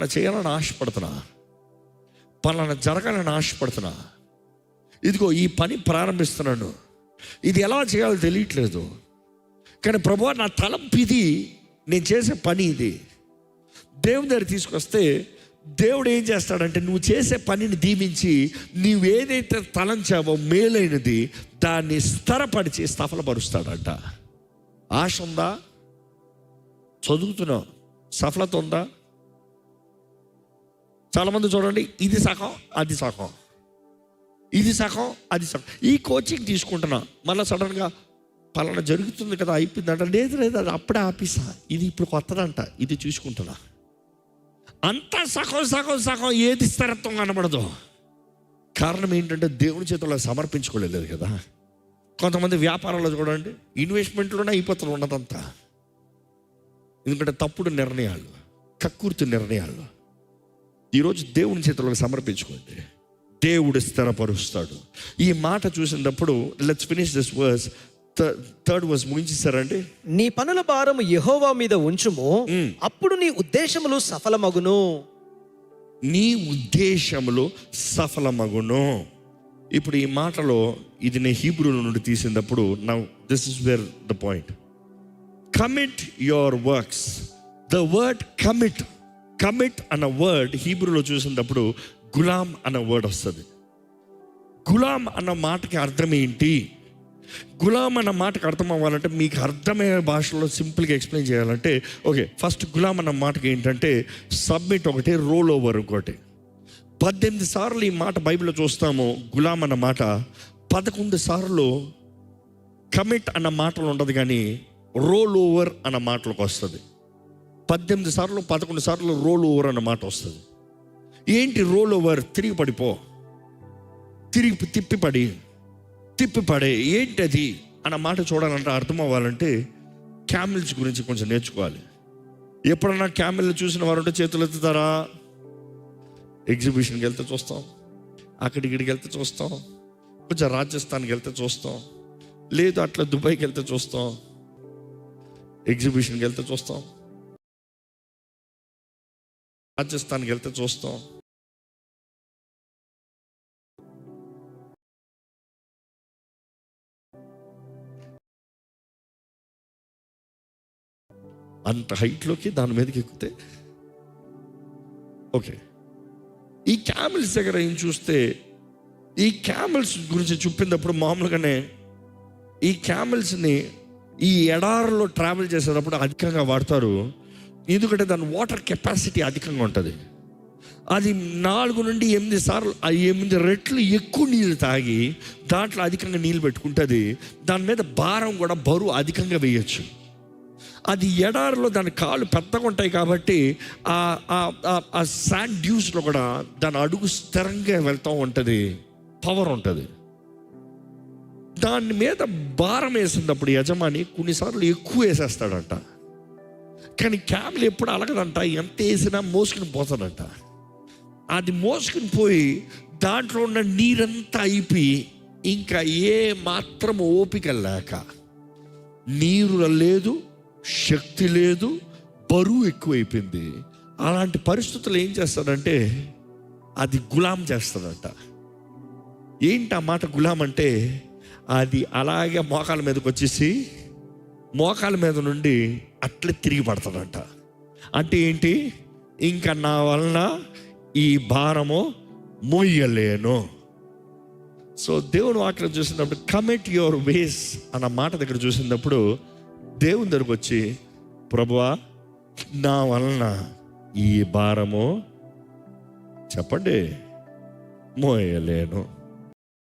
పలానా చేయాలని ఆశపడుతున్నా పలానా జరగాలని ఆశపడుతున్నా ఇదిగో ఈ పని ప్రారంభిస్తున్నాను. ఇది ఎలా చేయాలో తెలియట్లేదు. కానీ ప్రభు నా తలంపు ఇది. నేను చేసే పని ఇది. దేవుని దగ్గర తీసుకొస్తే దేవుడు ఏం చేస్తాడంటే నువ్వు చేసే పనిని దీవించి నీవు ఏదైతే తలంచావో మేలైనది దాన్ని స్థిరపరిచి సఫలపరుస్తాడంట. ఆశ ఉందా? చదువుతున్నావు. సఫలత ఉందా? చాలామంది చూడండి ఇది సగం అది సగం. ఇది సగం అది సగం. ఈ కోచింగ్ తీసుకుంటున్నా మళ్ళీ సడన్గా పలానా జరుగుతుంది కదా అయిపోయిందంట. లేదు లేదు అది అప్పుడే ఆపేసా. ఇది ఇప్పుడు కొత్తదంట ఇది చూసుకుంటున్నా. అంతా సగం సగం సగం ఏది స్థిరత్వం కనబడదు. కారణం ఏంటంటే దేవుని చేతుల్లో సమర్పించుకోలేదు కదా. కొంతమంది వ్యాపారంలో చూడండి ఇన్వెస్ట్మెంట్లోనే అయిపోతుంది ఉన్నదంతా. ఎందుకంటే తప్పుడు నిర్ణయాలు కక్కుర్తి నిర్ణయాలు. ఈరోజు దేవుని చేతులకు సమర్పించుకోండి. దేవుడు స్థిరపరుస్తాడు. ఈ మాట చూసినప్పుడు let's finish this verse third verse ముగించేశారండి నీ పనుల భారము యెహోవా మీద ఉంచుము. అప్పుడు నీ ఉద్దేశములు సఫలమగును. నీ ఉద్దేశములు సఫలమగును. ఇప్పుడు ఈ మాటలో ఇది నేను హీబ్రూల నుండి తీసినప్పుడు now this is where the point commit your works the word commit commit అన్న వర్డ్ హీబ్రూలో చూసినప్పుడు గులాం అన్న వర్డ్ వస్తుంది. గులాం అన్న మాటకి అర్థం ఏంటి? గులాం అన్న మాటకి అర్థం అవ్వాలంటే మీకు అర్థమయ్యే భాషలో సింపుల్గా ఎక్స్ప్లెయిన్ చేయాలంటే ఓకే ఫస్ట్ గులాం అన్న మాటకి ఏంటంటే సబ్మిట్ ఒకటి రోల్ ఓవర్ ఇంకోటి. పద్దెనిమిది సార్లు ఈ మాట బైబిల్లో చూస్తాము గులాం అన్న మాట. పదకొండు సార్లు కమిట్ అన్న మాటలు ఉండదు కానీ రోల్ ఓవర్ అన్న మాటలకు వస్తుంది. పద్దెనిమిది సార్లు పదకొండు సార్లు రోల్ ఓవర్ అన్న మాట వస్తుంది. ఏంటి రోల్ ఓవర్ తిరిగి పడిపో. తిరిగి తిప్పి పడి తిప్పి పడే ఏంటది అన్న మాట చూడాలంటే అర్థం అవ్వాలంటే క్యామిల్స్ గురించి కొంచెం నేర్చుకోవాలి. ఎప్పుడన్నా క్యామిల్ చూసిన వారు ఉంటే చేతులు ఎత్తుతారా? ఎగ్జిబిషన్కి వెళ్తే చూస్తాం. అక్కడిక్కడికి వెళ్తే చూస్తాం. కొంచెం రాజస్థాన్కి వెళ్తే చూస్తాం. లేదు అట్లా దుబాయ్కి వెళ్తే చూస్తాం. ఎగ్జిబిషన్కి వెళ్తే చూస్తాం. రాజస్థాన్కి వెళ్తే చూస్తాం. అంత హైట్లోకి దాని మీదకి ఎక్కితే ఓకే. ఈ క్యామిల్స్ దగ్గర ఏం చూస్తే ఈ క్యామిల్స్ గురించి చూపినప్పుడు మామూలుగానే ఈ క్యామిల్స్ని ఈ ఎడారిలో ట్రావెల్ చేసేటప్పుడు అధికంగా వాడతారు. ఎందుకంటే దాని వాటర్ కెపాసిటీ అధికంగా ఉంటుంది. అది నాలుగు నుండి ఎనిమిది సార్లు ఎనిమిది రెట్లు ఎక్కువ నీళ్ళు తాగి దాంట్లో అధికంగా నీళ్ళు పెట్టుకుంటుంది. దాని మీద భారం కూడా బరువు అధికంగా వేయచ్చు. అది ఎడారిలో దాని కాళ్ళు పెద్దగా ఉంటాయి కాబట్టి ఆ ఆ- ఆ- ఆ శాండ్ డ్యూస్లో కూడా దాని అడుగు స్థిరంగా వెళ్తూ ఉంటుంది. పవర్ ఉంటుంది. దాని మీద భారం వేసినప్పుడు యజమాని కొన్నిసార్లు ఎక్కువ వేసేస్తాడంట. కానీ క్యాబ్లు ఎప్పుడు అలగదంట. ఎంత వేసినా మోసుకుని పోతాడంట అది మోసుకుని పోయి దాంట్లో ఉన్న నీరంతా అయిపోయి ఇంకా ఏ మాత్రం ఓపిక లేక నీరు లేదు శక్తి లేదు బరువు ఎక్కువైపోయింది. అలాంటి పరిస్థితులు ఏం చేస్తాడంటే అది గులాం చేస్తాడంట ఏంటి ఆ మాట గులాం అంటే అది అలాగే మోకాల మీదకి వచ్చేసి మోకాల మీద నుండి అట్లే తిరిగి పడతాడంట. అంటే ఏంటి? ఇంకా నా వలన ఈ భారము మోయలేను సో దేవుని వాక్యం చూసినప్పుడు కమిట్ యువర్ వేస్ అన్న మాట దగ్గర చూసినప్పుడు దేవుని దగ్గరకు వచ్చి ప్రభువా నా వలన ఈ భారము చెప్పండి మోయలేను